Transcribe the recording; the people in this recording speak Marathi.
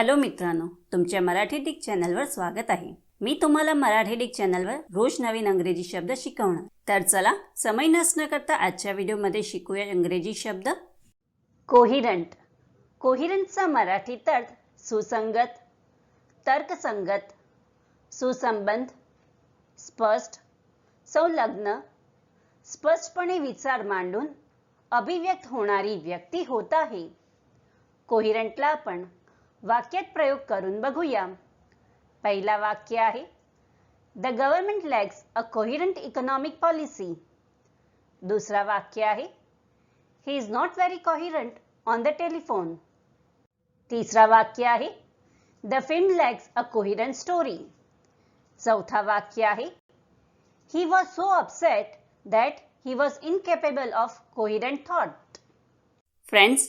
हॅलो मित्रांनो तुमच्या मराठी डिक चॅनलवर स्वागत आहे. मी तुम्हाला मराठी डिक चॅनलवर रोज नवीन अंग्रेजी शब्द शिकवणार. तर चला समय नसणं करता आजच्या व्हिडिओमध्ये शिकूया इंग्रजी शब्द. कोहिरंट. कोहिरंटचा मराठी अर्थ सुसंगत तर्कसंगत सुसंबंध स्पष्ट संलग्न स्पष्टपणे विचार मांडून अभिव्यक्त होणारी व्यक्ती होत आहे. कोहिरंटला आपण वाक्यात प्रयोग करून बघूया. पहिला वाक्य आहे the government lags a coherent economic policy दुसरा वाक्य आहे he is not very coherent on the telephone तिसरा वाक्य आहे the film lags a coherent story चौथा वाक्य आहे he was so upset that he was incapable of coherent thought friends